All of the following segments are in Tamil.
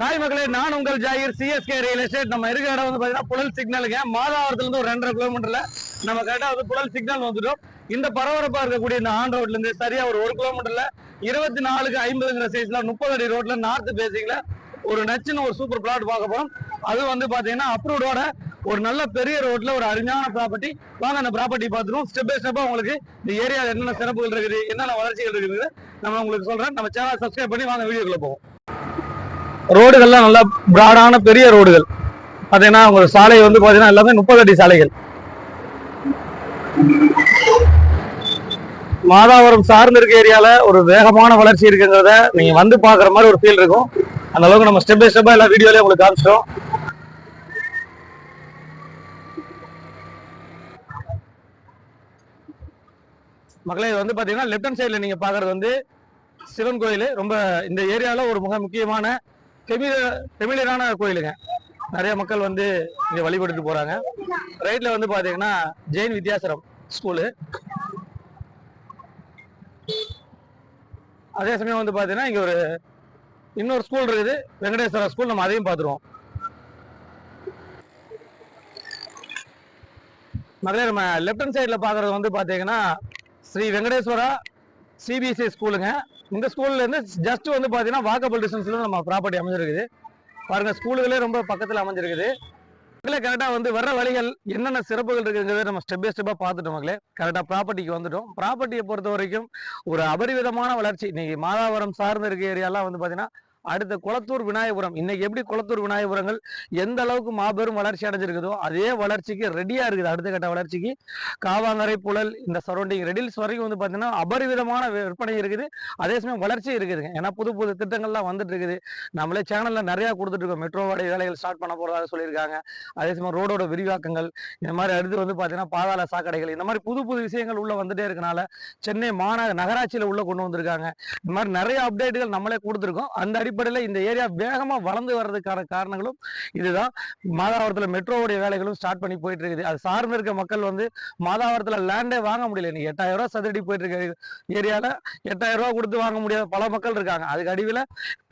ஹாய் மகளே நான் உங்கள் ஜாகிர் சிஎஸ்கே ரியல் எஸ்டேட் நம்ம இருக்க இடம் வந்து பார்த்தீங்கன்னா புழல் சிக்னலுங்க. மாதாவரத்துல இருந்து ஒரு ரெண்டரை கிலோமீட்டர்ல நம்ம கரெக்டா வந்து புழல் சிக்னல் வந்துட்டோம் இந்த பரபரப்பா இருக்கக்கூடிய இந்த ஆன் ரோட்ல இருந்து சரியா ஒரு ஒரு கிலோமீட்டர்ல இருபத்தி நாலுக்கு ஐம்பதுங்கிற சைஸ்ல முப்பது அடி ரோட்ல நார்த் பேசிங்ல ஒரு நச்சுன்னு ஒரு சூப்பர் பிளாட் பார்க்க போறோம். அது வந்து பாத்தீங்கன்னா அப்ரூவோட ஒரு நல்ல பெரிய ரோட்ல ஒரு அருமையான ப்ராப்பர்ட்டி வாங்க அந்த ப்ராப்பர்ட்டி பார்த்துருவோம். ஸ்டெப் பை ஸ்டெப்பா உங்களுக்கு இந்த ஏரியாவில் என்னென்ன சிறப்புகள் இருக்குது என்னென்ன வளர்ச்சிகள் இருக்குது நம்ம உங்களுக்கு சொல்றேன். நம்ம சேனல் சப்ஸ்கிரைப் பண்ணி வாங்க வீடியோக்குள்ள போவோம். ரோடுகள்லாம் நல்லா பிராடான பெரிய ரோடுகள். பார்த்தீங்கன்னா உங்க சாலை வந்து பார்த்தீங்கன்னா எல்லாமே முப்பது அடி சாலைகள். மாதாவரம் சார்ந்து இருக்க ஏரியால ஒரு வேகமான வளர்ச்சி இருக்குங்கிறத நீங்க வந்து பாக்குற மாதிரி ஒரு ஃபீல் இருக்கும். அந்த அளவுக்கு நம்ம ஸ்டெப் பை ஸ்டெப்பா எல்லா வீடியோலயும் உங்களுக்கு காமிச்சிட்டோம். மக்களே இது வந்து பாத்தீங்கன்னா லெஃப்ட் ஹேண்ட் சைடுல நீங்க பாக்குறது வந்து சிவன் கோயில். ரொம்ப இந்த ஏரியால ஒரு மிக முக்கியமான ஃபெமிலியரான கோயிலுங்க. நிறைய மக்கள் வந்து இங்கே வழிபட்டுட்டு போகிறாங்க ரைட்ல வந்து பார்த்தீங்கன்னா ஜெயின் வித்யாசரம் ஸ்கூலு அதே சமயம் வந்து பார்த்தீங்கன்னா இங்கே ஒரு இன்னொரு ஸ்கூல் இருக்குது. வெங்கடேஸ்வரா ஸ்கூல் நம்ம அதையும் பார்த்துருவோம் மகளே நம்ம லெஃப்ட் ஹேண்ட் சைடில் பார்க்குறது வந்து பார்த்தீங்கன்னா ஸ்ரீ வெங்கடேஸ்வரா சிபிஎஸ்சி ஸ்கூலுங்க இந்த ஸ்கூல்லேருந்து ஜஸ்ட் வந்து பார்த்தீங்கன்னா வாக்கபிள் டிஸ்டன்ஸில் நம்ம ப்ராப்பர்ட்டி அமைஞ்சிருக்குது. பாருங்கள் ஸ்கூலுகளே ரொம்ப பக்கத்தில் அமைஞ்சிருக்குது. மக்களே கரெக்டாக வந்து வர்ற வழிகள் என்னென்ன சிறப்புகள் இருக்குங்கிறத நம்ம ஸ்டெப் பை ஸ்டெப்பாக பார்த்துட்டோம் மக்களே. கரெக்டாக ப்ராப்பர்ட்டிக்கு வந்துட்டோம். ப்ராப்பர்ட்டியை பொறுத்த வரைக்கும் ஒரு அபரிவிதமான வளர்ச்சி. இன்னைக்கு மாதாவரம் சார்ந்து இருக்க ஏரியாலாம் வந்து பார்த்தீங்கன்னா அடுத்த குளத்தூர் விநாயகபுரம். இன்னைக்கு எப்படி குளத்தூர் விநாயகபுரங்கள் எந்த அளவுக்கு மாபெரும் வளர்ச்சி அடைஞ்சிருக்குதோ அதே வளர்ச்சிக்கு ரெடியா இருக்குது. அடுத்த கட்ட வளர்ச்சிக்கு காவாங்கரை புழல் இந்த சரௌண்டிங் ரெடில்ஸ் வரைக்கும் வந்து பார்த்தீங்கன்னா அபரிவிதமான விற்பனை இருக்குது. அதே சமயம் வளர்ச்சி இருக்குதுங்க ஏன்னா புது புது திட்டங்கள்லாம் வந்துட்டு இருக்குது. நம்மளே சேனல்ல நிறைய கொடுத்துட்டு இருக்கோம். மெட்ரோவோட வேலைகள் ஸ்டார்ட் பண்ண போறதாக சொல்லியிருக்காங்க. அதே சமயம் ரோடோட விரிவாக்கங்கள் இந்த மாதிரி அடுத்து வந்து பார்த்தீங்கன்னா பாதாள சாக்கடைகள் இந்த மாதிரி புது புது விஷயங்கள் உள்ள வந்துட்டே இருக்கனால சென்னை மாநகர நகராட்சியில உள்ள கொண்டு வந்திருக்காங்க. இந்த மாதிரி நிறைய அப்டேட்டுகள் நம்மளே கொடுத்துருக்கோம். அந்த அடிப்படையில் இந்த ஏரியா வேகமா வளர்ந்து வர்றதுக்கான காரணங்களும் இதுதான். மாதாவரத்துல மெட்ரோவுடைய வேலைகளும் ஸ்டார்ட் பண்ணி போயிட்டு இருக்குது அது சார்ந்து இருக்க மக்கள் வந்து மாதாவரத்துல லேண்டே வாங்க முடியல. இன்னைக்கு எட்டாயிரம் ரூபாய் சதுரடி போயிட்டு இருக்க ஏரியால எட்டாயிரம் ரூபா கொடுத்து வாங்க முடியாத பல மக்கள் இருக்காங்க. அதுக்கு அடிவில்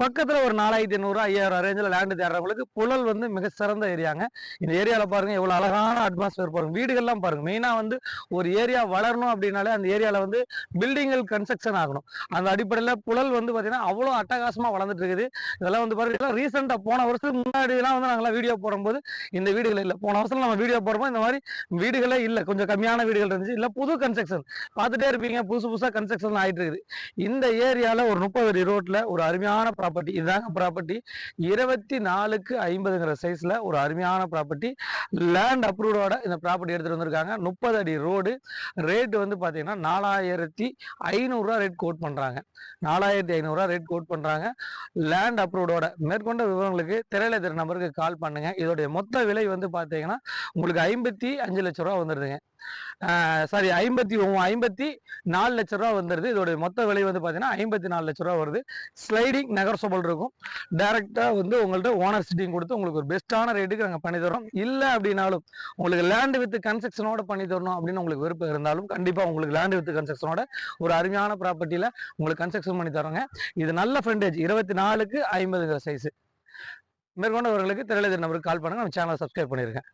பக்கத்தில் ஒரு நாலாயிரத்தி ஐநூறுரூவா ஐயாயிரம் ரேஞ்சில் லேண்டு தேடுறவங்களுக்கு புழல் வந்து மிக சிறந்த ஏரியாங்க. இந்த ஏரியால பாருங்க எவ்வளவு அழகான அட்மாஸ்பியர் பாருங்கள் வீடுகள்லாம் பாருங்க. மெயினா வந்து ஒரு ஏரியா வளரணும் அப்படின்னாலே அந்த ஏரியால வந்து பில்டிங்கள் கன்ஸ்ட்ரக்ஷன் ஆகணும். அந்த அடிப்படையில் புழல் வந்து பாத்தீங்கன்னா அவ்வளோ அட்டகாசமா வளர்ந்துட்டு இருக்குது. இதெல்லாம் வந்து பாருங்க இதெல்லாம் போன வருஷத்துக்கு முன்னாடிலாம் வந்து நாங்களாம் வீடியோ போடும்போது இந்த வீடுகள் இல்லை. போன வருஷம் நம்ம வீடியோ போடும்போது இந்த மாதிரி வீடுகளே இல்லை. கொஞ்சம் கம்மியான வீடுகள் இருந்துச்சு. இல்லை புது கன்ஸ்ட்ரக்ஷன் பார்த்துட்டே இருப்பீங்க. புதுசு புதுசாக கன்ஸ்ட்ரக்ஷன் ஆகிட்டு இருக்குது. இந்த ஏரியால ஒரு முப்பது அடி ரோட்டில் ஒரு அருமையான ப்ராப்பர்ட்டி இதுதாங்க ப்ராப்பர்ட்டி இருபத்தி நாலுக்கு ஐம்பதுங்கிற சைஸில் ஒரு அருமையான ப்ராப்பர்ட்டி லேண்ட் அப்ரூவோட இந்த ப்ராப்பர்ட்டி எடுத்துகிட்டு வந்திருக்காங்க. முப்பது அடி ரோடு ரேட் வந்து பார்த்தீங்கன்னா நாலாயிரத்தி ஐநூறுரூவா ரேட் கோட் பண்றாங்க. நாலாயிரத்தி ஐநூறுரூவா ரேட் கோட் பண்றாங்க. லேண்ட் அப்ரூவோட மேற்கொண்ட விவரங்களுக்கு திரையில தெரிய நம்பருக்கு கால் பண்ணுங்க. இதோடைய மொத்த விலை வந்து பார்த்தீங்கன்னா உங்களுக்கு ஐம்பத்தி அஞ்சு லட்ச ரூபா வந்துடுதுங்க சாரி ஐம்பத்தி ஐம்பத்தி நாலு லட்ச ரூபா வந்துடுது இதோட மொத்த விலை வந்து பார்த்தீங்கன்னா ஐம்பத்தி நாலு லட்ச ரூபா வருது. ஸ்லைடிங் நெகர்சபிள் இருக்கும். டேரெக்டாக வந்து உங்கள்ட்ட ஓனர் சிட்டிங் கொடுத்து உங்களுக்கு ஒரு பெஸ்ட்டான ரேட்டுக்கு நாங்கள் பண்ணி தரோம் இல்லை அப்படின்னாலும் உங்களுக்கு லேண்டு வித் கன்ஸ்ட்ரக்ஷனோட பண்ணி தரணும் அப்படின்னு உங்களுக்கு விருப்பம் இருந்தாலும் கண்டிப்பாக உங்களுக்கு லேண்ட் வித் கன்ஸ்ட்ரக்ஷனோட ஒரு அருமையான ப்ராப்பர்ட்டியில் உங்களுக்கு கன்ஸ்ட்ரக்ஷன் பண்ணி தரோங்க இது நல்ல ஃப்ரெண்டேஜ் இருபத்தி நாலுக்கு ஐம்பதுங்கிற சைஸு மேற்கொண்டவர்களுக்கு திரையில நம்பருக்கு கால் பண்ணுங்கள் நம்ம சேனலை சப்ஸ்கிரைப் பண்ணியிருக்கேன்